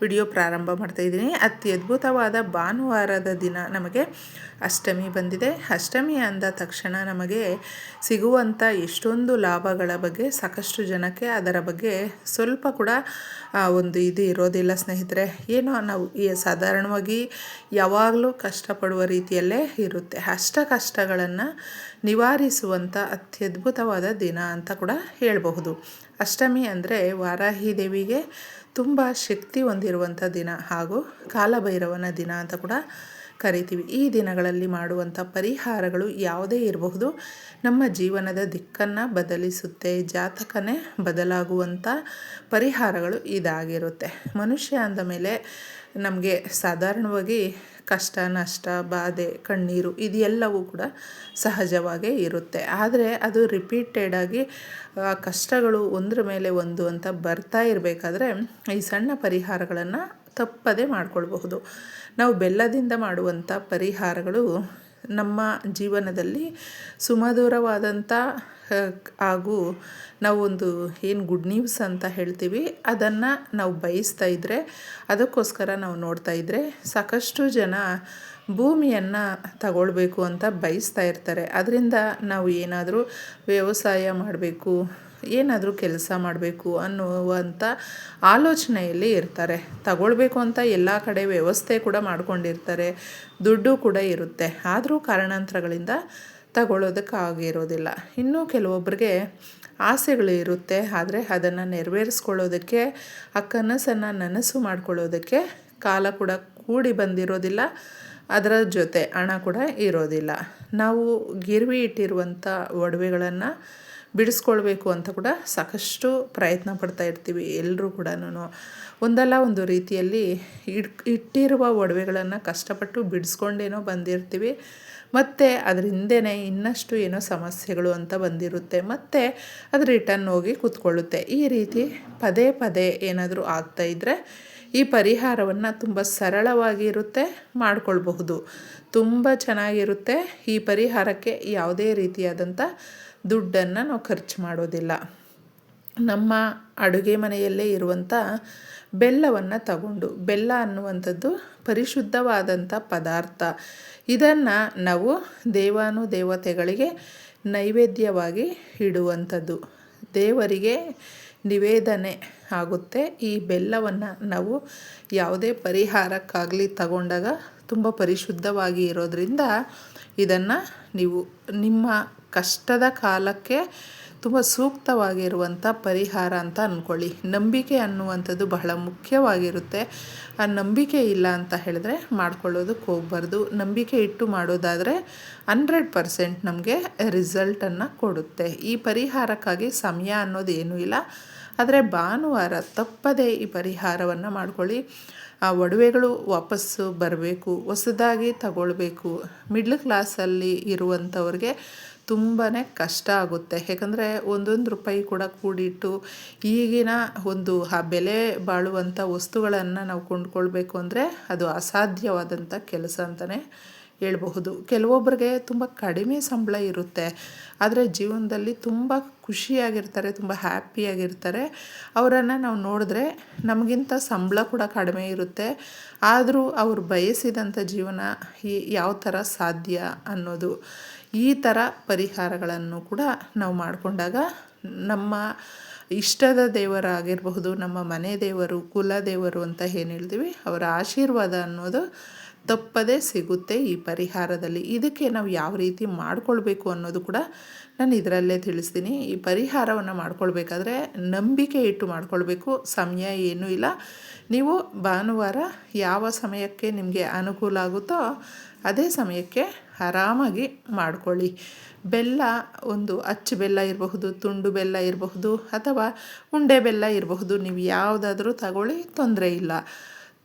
Video ಪ್ರಾರಂಭ ಮಾಡ್ತಾ ಇದ್ದೀನಿ. ಅತ್ಯದ್ಭುತವಾದ ಭಾನುವಾರದ ದಿನ ನಮಗೆ ಅಷ್ಟಮಿ ಬಂದಿದೆ. ಅಷ್ಟಮಿ ಅಂದ ತಕ್ಷಣ ನಮಗೆ ಸಿಗುವಂಥ ಎಷ್ಟೊಂದು ಲಾಭಗಳ ಬಗ್ಗೆ, ಸಾಕಷ್ಟು ಜನಕ್ಕೆ ಅದರ ಬಗ್ಗೆ ಸ್ವಲ್ಪ ಕೂಡ ಒಂದು ಇದು ಇರೋದಿಲ್ಲ ಸ್ನೇಹಿತರೆ. ಏನೋ ನಾವು ಸಾಧಾರಣವಾಗಿ ಯಾವಾಗಲೂ ಕಷ್ಟಪಡುವ ರೀತಿಯಲ್ಲೇ ಇರುತ್ತೆ. ಅಷ್ಟ ಕಷ್ಟಗಳನ್ನು ನಿವಾರಿಸುವಂಥ ಅತ್ಯದ್ಭುತವಾದ ದಿನ ಅಂತ ಕೂಡ ಹೇಳಬಹುದು. ಅಷ್ಟಮಿ ಅಂದರೆ ವಾರಾಹಿ ದೇವಿಗೆ ತುಂಬ ಶಕ್ತಿ ಹೊಂದಿರುವಂಥ ದಿನ ಹಾಗೂ ಕಾಲಭೈರವನ ದಿನ ಅಂತ ಕೂಡ ಕರಿತೀವಿ. ಈ ದಿನಗಳಲ್ಲಿ ಮಾಡುವಂಥ ಪರಿಹಾರಗಳು ಯಾವುದೇ ಇರಬಹುದು. ನಮ್ಮ ಜೀವನದ ದಿಕ್ಕನ್ನು ಬದಲಿಸುತ್ತೆ, ಜಾತಕನೇ ಬದಲಾಗುವಂಥ ಪರಿಹಾರಗಳು ಇದಾಗಿರುತ್ತೆ. ಮನುಷ್ಯ ಅಂದ ಮೇಲೆ ನಮಗೆ ಸಾಧಾರಣವಾಗಿ ಕಷ್ಟ, ನಷ್ಟ, ಬಾಧೆ, ಕಣ್ಣೀರು ಇದೆಲ್ಲವೂ ಕೂಡ ಸಹಜವಾಗೇ ಇರುತ್ತೆ. ಆದರೆ ಅದು ರಿಪೀಟೆಡಾಗಿ ಕಷ್ಟಗಳು ಒಂದ್ರ ಮೇಲೆ ಒಂದು ಅಂತ ಬರ್ತಾ ಇರಬೇಕಾದ್ರೆ ಈ ಸಣ್ಣ ಪರಿಹಾರಗಳನ್ನು ತಪ್ಪದೇ ಮಾಡಿಕೊಳ್ಬಹುದು. ನಾವು ಬೆಲ್ಲದಿಂದ ಮಾಡುವಂಥ ಪರಿಹಾರಗಳು ನಮ್ಮ ಜೀವನದಲ್ಲಿ ಸುಮಧುರವಾದಂಥ ಹಾಗೂ ನಾವೊಂದು ಏನು ಗುಡ್ ನ್ಯೂಸ್ ಅಂತ ಹೇಳ್ತೀವಿ, ಅದನ್ನು ನಾವು ಬಯಸ್ತಾ ಇದ್ದರೆ ಅದಕ್ಕೋಸ್ಕರ ನಾವು ನೋಡ್ತಾ ಇದ್ದರೆ ಸಾಕಷ್ಟು ಜನ ಭೂಮಿಯನ್ನು ತಗೊಳ್ಬೇಕು ಅಂತ ಬಯಸ್ತಾ ಇರ್ತಾರೆ. ಅದರಿಂದ ನಾವು ಏನಾದರೂ ವ್ಯವಸಾಯ ಮಾಡಬೇಕು ಏನಾದರೂ ಕೆಲಸ ಮಾಡಬೇಕು ಅನ್ನುವಂಥ ಆಲೋಚನೆಯಲ್ಲಿ ಇರ್ತಾರೆ. ತಗೊಳ್ಬೇಕು ಅಂತ ಎಲ್ಲ ಕಡೆ ವ್ಯವಸ್ಥೆ ಕೂಡ ಮಾಡ್ಕೊಂಡಿರ್ತಾರೆ. ದುಡ್ಡು ಕೂಡ ಇರುತ್ತೆ. ಆದರೂ ಕಾರಣಾಂತರಗಳಿಂದ ತಗೊಳ್ಳೋದಕ್ಕಾಗಿರೋದಿಲ್ಲ ಇನ್ನೂ ಕೆಲವೊಬ್ಬರಿಗೆ ಆಸೆಗಳು ಇರುತ್ತೆ. ಆದರೆ ಅದನ್ನು ನೆರವೇರಿಸ್ಕೊಳ್ಳೋದಕ್ಕೆ ಆ ಕನಸನ್ನು ನನಸು ಮಾಡ್ಕೊಳ್ಳೋದಕ್ಕೆ ಕಾಲ ಕೂಡ ಕೂಡಿ ಬಂದಿರೋದಿಲ್ಲ. ಅದರ ಜೊತೆ ಹಣ ಕೂಡ ಇರೋದಿಲ್ಲ. ನಾವು ಗಿರ್ವಿ ಇಟ್ಟಿರುವಂಥ ಒಡವೆಗಳನ್ನು ಬಿಡಿಸ್ಕೊಳ್ಬೇಕು ಅಂತ ಕೂಡ ಸಾಕಷ್ಟು ಪ್ರಯತ್ನ ಪಡ್ತಾ ಇರ್ತೀವಿ ಎಲ್ಲರೂ ಕೂಡ ಒಂದಲ್ಲ ಒಂದು ರೀತಿಯಲ್ಲಿ ಇಟ್ ಇಟ್ಟಿರುವ ಒಡವೆಗಳನ್ನು ಕಷ್ಟಪಟ್ಟು ಬಿಡಿಸ್ಕೊಂಡೇನೋ ಬಂದಿರ್ತೀವಿ. ಮತ್ತು ಅದ್ರ ಹಿಂದೆನೇ ಇನ್ನಷ್ಟು ಏನೋ ಸಮಸ್ಯೆಗಳು ಅಂತ ಬಂದಿರುತ್ತೆ. ಮತ್ತು ಅದು ರಿಟರ್ನ್ ಹೋಗಿ ಕೂತ್ಕೊಳ್ಳುತ್ತೆ. ಈ ರೀತಿ ಪದೇ ಪದೇ ಏನಾದರೂ ಆಗ್ತಾಯಿದ್ರೆ ಈ ಪರಿಹಾರವನ್ನು ತುಂಬ ಸರಳವಾಗಿರುತ್ತೆ ಮಾಡಿಕೊಳ್ಬಹುದು. ತುಂಬ ಚೆನ್ನಾಗಿರುತ್ತೆ ಈ ಪರಿಹಾರಕ್ಕೆ ಯಾವುದೇ ರೀತಿಯಾದಂಥ ದುಡ್ಡನ್ನು ನಾವು ಖರ್ಚು ಮಾಡೋದಿಲ್ಲ. ನಮ್ಮ ಅಡುಗೆ ಮನೆಯಲ್ಲೇ ಇರುವಂಥ ಬೆಲ್ಲವನ್ನು ತಗೊಂಡು, ಬೆಲ್ಲ ಅನ್ನುವಂಥದ್ದು ಪರಿಶುದ್ಧವಾದಂಥ ಪದಾರ್ಥ. ಇದನ್ನು ನಾವು ದೇವಾನು ದೇವತೆಗಳಿಗೆ ನೈವೇದ್ಯವಾಗಿ ಇಡುವಂಥದ್ದು. ದೇವರಿಗೆ ನಿವೇದನೆ ಆಗುತ್ತೆ. ಈ ಬೆಲ್ಲವನ್ನು ನಾವು ಯಾವುದೇ ಪರಿಹಾರಕ್ಕಾಗಲಿ ತಗೊಂಡಾಗ ತುಂಬ ಪರಿಶುದ್ಧವಾಗಿ ಇರೋದರಿಂದ ಇದನ್ನು ನೀವು ನಿಮ್ಮ ಕಷ್ಟದ ಕಾಲಕ್ಕೆ ತುಂಬ ಸೂಕ್ತವಾಗಿರುವಂಥ ಪರಿಹಾರ ಅಂತ ಅಂದ್ಕೊಳ್ಳಿ. ನಂಬಿಕೆ ಅನ್ನುವಂಥದ್ದು ಬಹಳ ಮುಖ್ಯವಾಗಿರುತ್ತೆ. ಆ ನಂಬಿಕೆ ಇಲ್ಲ ಅಂತ ಹೇಳಿದ್ರೆ ಮಾಡ್ಕೊಳ್ಳೋದಕ್ಕೆ ಹೋಗ್ಬಾರ್ದು. ನಂಬಿಕೆ ಇಟ್ಟು ಮಾಡೋದಾದರೆ ಹಂಡ್ರೆಡ್ ಪರ್ಸೆಂಟ್ ನಮಗೆ ರಿಸಲ್ಟನ್ನು ಕೊಡುತ್ತೆ. ಈ ಪರಿಹಾರಕ್ಕಾಗಿ ಸಮಯ ಅನ್ನೋದು ಏನೂ ಇಲ್ಲ. ಆದರೆ ಭಾನುವಾರ ತಪ್ಪದೇ ಈ ಪರಿಹಾರವನ್ನು ಮಾಡ್ಕೊಳ್ಳಿ. ಆ ಒಡವೆಗಳು ವಾಪಸ್ಸು ಬರಬೇಕು, ಹೊಸದಾಗಿ ತಗೊಳ್ಬೇಕು. ಮಿಡ್ಲ್ ಕ್ಲಾಸಲ್ಲಿ ಇರುವಂಥವ್ರಿಗೆ ತುಂಬಾ ಕಷ್ಟ ಆಗುತ್ತೆ. ಯಾಕಂದರೆ ಒಂದೊಂದು ರೂಪಾಯಿ ಕೂಡ ಕೂಡಿಟ್ಟು ಈಗಿನ ಒಂದು ಆ ಬೆಲೆ ಬಾಳುವಂಥ ವಸ್ತುಗಳನ್ನು ನಾವು ಕೊಂಡ್ಕೊಳ್ಬೇಕು ಅಂದರೆ ಅದು ಅಸಾಧ್ಯವಾದಂಥ ಕೆಲಸ ಅಂತಲೇ ಹೇಳ್ಬಹುದು. ಕೆಲವೊಬ್ಬರಿಗೆ ತುಂಬ ಕಡಿಮೆ ಸಂಬಳ ಇರುತ್ತೆ. ಆದರೆ ಜೀವನದಲ್ಲಿ ತುಂಬ ಖುಷಿಯಾಗಿರ್ತಾರೆ, ತುಂಬ ಹ್ಯಾಪಿಯಾಗಿರ್ತಾರೆ. ಅವರನ್ನು ನಾವು ನೋಡಿದ್ರೆ ನಮಗಿಂತ ಸಂಬಳ ಕೂಡ ಕಡಿಮೆ ಇರುತ್ತೆ. ಆದರೂ ಅವರು ಬಯಸಿದಂಥ ಜೀವನ ಈ ಯಾವ ಥರ ಸಾಧ್ಯ ಅನ್ನೋದು ಈ ಥರ ಪರಿಹಾರಗಳನ್ನು ಕೂಡ ನಾವು ಮಾಡಿಕೊಂಡಾಗ ನಮ್ಮ ಇಷ್ಟದ ದೇವರಾಗಿರಬಹುದು, ನಮ್ಮ ಮನೆ ದೇವರು, ಕುಲ ದೇವರು ಅಂತ ಏನು ಹೇಳ್ತೀವಿ? ಅವರ ಆಶೀರ್ವಾದ ಅನ್ನೋದು ತಪ್ಪದೇ ಸಿಗುತ್ತೆ ಈ ಪರಿಹಾರದಲ್ಲಿ. ಇದಕ್ಕೆ ನಾವು ಯಾವ ರೀತಿ ಮಾಡ್ಕೊಳ್ಬೇಕು ಅನ್ನೋದು ಕೂಡ ನಾನು ಇದರಲ್ಲೇ ತಿಳಿಸ್ತೀನಿ. ಈ ಪರಿಹಾರವನ್ನು ಮಾಡ್ಕೊಳ್ಬೇಕಾದ್ರೆ ನಂಬಿಕೆ ಇಟ್ಟು ಮಾಡ್ಕೊಳ್ಬೇಕು. ಸಮಯ ಏನೂ ಇಲ್ಲ. ನೀವು ಭಾನುವಾರ ಯಾವ ಸಮಯಕ್ಕೆ ನಿಮಗೆ ಅನುಕೂಲ ಆಗುತ್ತೋ ಅದೇ ಸಮಯಕ್ಕೆ ಆರಾಮಾಗಿ ಮಾಡ್ಕೊಳ್ಳಿ. ಬೆಲ್ಲ, ಒಂದು ಅಚ್ಚು ಬೆಲ್ಲ ಇರಬಹುದು, ತುಂಡು ಬೆಲ್ಲ ಇರಬಹುದು ಅಥವಾ ಉಂಡೆ ಬೆಲ್ಲ ಇರಬಹುದು, ನೀವು ಯಾವುದಾದ್ರೂ ತಗೊಳ್ಳಿ, ತೊಂದರೆ ಇಲ್ಲ.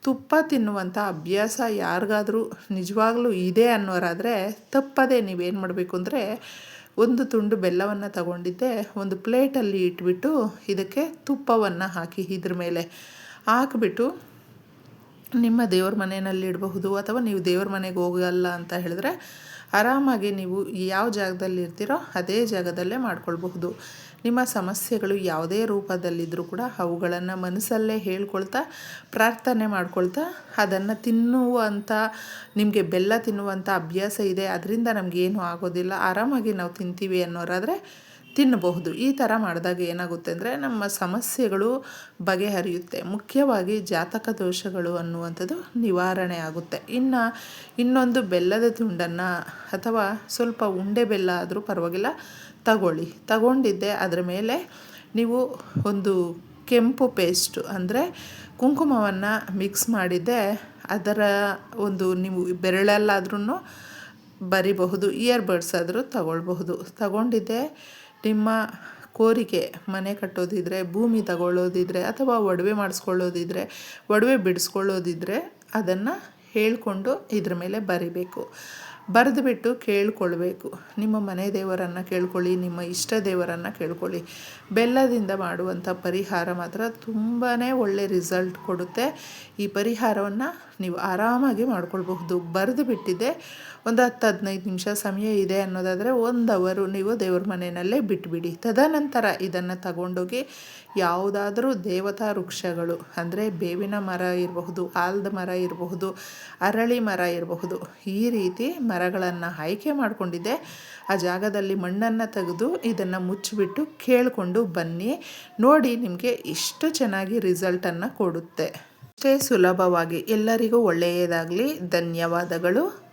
ತುಪ್ಪ ತಿನ್ನುವಂಥ ಅಭ್ಯಾಸ ಯಾರಿಗಾದರೂ ನಿಜವಾಗ್ಲೂ ಇದೆ ಅನ್ನೋರಾದರೆ ತಪ್ಪದೇ ನೀವೇನು ಮಾಡಬೇಕು ಅಂದರೆ ಒಂದು ತುಂಡು ಬೆಲ್ಲವನ್ನು ತಗೊಂಡಿದ್ದೆ, ಒಂದು ಪ್ಲೇಟಲ್ಲಿ ಇಟ್ಬಿಟ್ಟು ಇದಕ್ಕೆ ತುಪ್ಪವನ್ನು ಹಾಕಿ ಇದ್ರ ಮೇಲೆ ಹಾಕಿಬಿಟ್ಟು ನಿಮ್ಮ ದೇವ್ರ ಮನೆಯಲ್ಲಿ ಇಡಬಹುದು ಅಥವಾ ನೀವು ದೇವ್ರ ಮನೆಗೆ ಹೋಗಲ್ಲ ಅಂತ ಹೇಳಿದ್ರೆ ಆರಾಮಾಗಿ ನೀವು ಯಾವ ಜಾಗದಲ್ಲಿ ಇರ್ತೀರೋ ಅದೇ ಜಾಗದಲ್ಲೇ ಮಾಡ್ಕೊಳ್ಬಹುದು. ನಿಮ್ಮ ಸಮಸ್ಯೆಗಳು ಯಾವುದೇ ರೂಪದಲ್ಲಿದ್ದರೂ ಕೂಡ ಅವುಗಳನ್ನು ಮನಸ್ಸಲ್ಲೇ ಹೇಳ್ಕೊಳ್ತಾ, ಪ್ರಾರ್ಥನೆ ಮಾಡ್ಕೊಳ್ತಾ ಅದನ್ನು ತಿನ್ನುವಂಥ ನಿಮಗೆ ಬೆಲ್ಲ ತಿನ್ನುವಂಥ ಅಭ್ಯಾಸ ಇದೆ, ಅದರಿಂದ ನಮಗೇನು ಆಗೋದಿಲ್ಲ. ಆರಾಮಾಗಿ ನಾವು ತಿಂತೀವಿ ಅನ್ನೋರಾದರೆ ತಿನ್ನಬಹುದು. ಈ ಥರ ಮಾಡಿದಾಗ ಏನಾಗುತ್ತೆ ಅಂದರೆ ನಮ್ಮ ಸಮಸ್ಯೆಗಳು ಬಗೆಹರಿಯುತ್ತೆ. ಮುಖ್ಯವಾಗಿ ಜಾತಕ ದೋಷಗಳು ಅನ್ನುವಂಥದ್ದು ನಿವಾರಣೆ ಆಗುತ್ತೆ. ಇನ್ನು ಇನ್ನೊಂದು ಬೆಲ್ಲದ ತುಂಡನ್ನು ಅಥವಾ ಸ್ವಲ್ಪ ಉಂಡೆ ಬೆಲ್ಲ ಆದರೂ ಪರವಾಗಿಲ್ಲ, ತಗೊಳ್ಳಿ. ತಗೊಂಡಿದ್ದೆ, ಅದರ ಮೇಲೆ ನೀವು ಒಂದು ಕೆಂಪು ಪೇಸ್ಟು ಅಂದರೆ ಕುಂಕುಮವನ್ನು ಮಿಕ್ಸ್ ಮಾಡಿದ್ದೆ, ಅದರ ಒಂದು ನೀವು ಬೆರಳಲ್ಲಾದ್ರೂ ಬರಿಬಹುದು ಇಯರ್ ಬಡ್ಸ್ ಆದರೂ ತಗೊಳ್ಬಹುದು. ತಗೊಂಡಿದ್ದೆ ನಿಮ್ಮ ಕೋರಿಕೆ ಮನೆ ಕಟ್ಟೋದಿದ್ರೆ, ಭೂಮಿ ತಗೊಳ್ಳೋದಿದ್ರೆ ಅಥವಾ ಒಡವೆ ಮಾಡಿಸ್ಕೊಳ್ಳೋದಿದ್ರೆ, ಒಡವೆ ಬಿಡಿಸ್ಕೊಳ್ಳೋದಿದ್ರೆ ಅದನ್ನು ಹೇಳಿಕೊಂಡು ಇದ್ರ ಮೇಲೆ ಬರಿಬೇಕು. ಬರೆದು ಬಿಟ್ಟು ಕೇಳ್ಕೊಳ್ಬೇಕು. ನಿಮ್ಮ ಮನೆ ದೇವರನ್ನು ಕೇಳ್ಕೊಳ್ಳಿ, ನಿಮ್ಮ ಇಷ್ಟ ದೇವರನ್ನು ಕೇಳ್ಕೊಳ್ಳಿ. ಬೆಲ್ಲದಿಂದ ಮಾಡುವಂಥ ಪರಿಹಾರ ಮಾತ್ರ ತುಂಬಾ ಒಳ್ಳೆ ರಿಸಲ್ಟ್ ಕೊಡುತ್ತೆ. ಈ ಪರಿಹಾರವನ್ನು ನೀವು ಆರಾಮಾಗಿ ಮಾಡ್ಕೊಳ್ಬಹುದು. ಬರೆದು ಬಿಟ್ಟಿದ್ದೆ ಒಂದು ಹತ್ತು ಹದಿನೈದು ನಿಮಿಷ ಸಮಯ ಇದೆ ಅನ್ನೋದಾದರೆ ಒಂದು ಅವರು ನೀವು ದೇವ್ರ ಮನೆಯಲ್ಲೇ ಬಿಟ್ಬಿಡಿ. ತದನಂತರ ಇದನ್ನು ತಗೊಂಡೋಗಿ ಯಾವುದಾದರೂ ದೇವತಾ ವೃಕ್ಷಗಳು, ಅಂದರೆ ಬೇವಿನ ಮರ ಇರಬಹುದು, ಆಲದ ಮರ ಇರಬಹುದು, ಅರಳಿ ಮರ ಇರಬಹುದು, ಈ ರೀತಿ ಮರಗಳನ್ನು ಆಯ್ಕೆ ಮಾಡಿಕೊಂಡಿದ್ದೆ. ಆ ಜಾಗದಲ್ಲಿ ಮಣ್ಣನ್ನು ತೆಗೆದು ಇದನ್ನು ಮುಚ್ಚಿಬಿಟ್ಟು ಕೇಳಿಕೊಂಡು ಬನ್ನಿ. ನೋಡಿ ನಿಮಗೆ ಇಷ್ಟು ಚೆನ್ನಾಗಿ ರಿಸಲ್ಟನ್ನು ಕೊಡುತ್ತೆ. ಅಷ್ಟೇ ಸುಲಭವಾಗಿ ಎಲ್ಲರಿಗೂ ಒಳ್ಳೆಯದಾಗಲಿ. ಧನ್ಯವಾದಗಳು.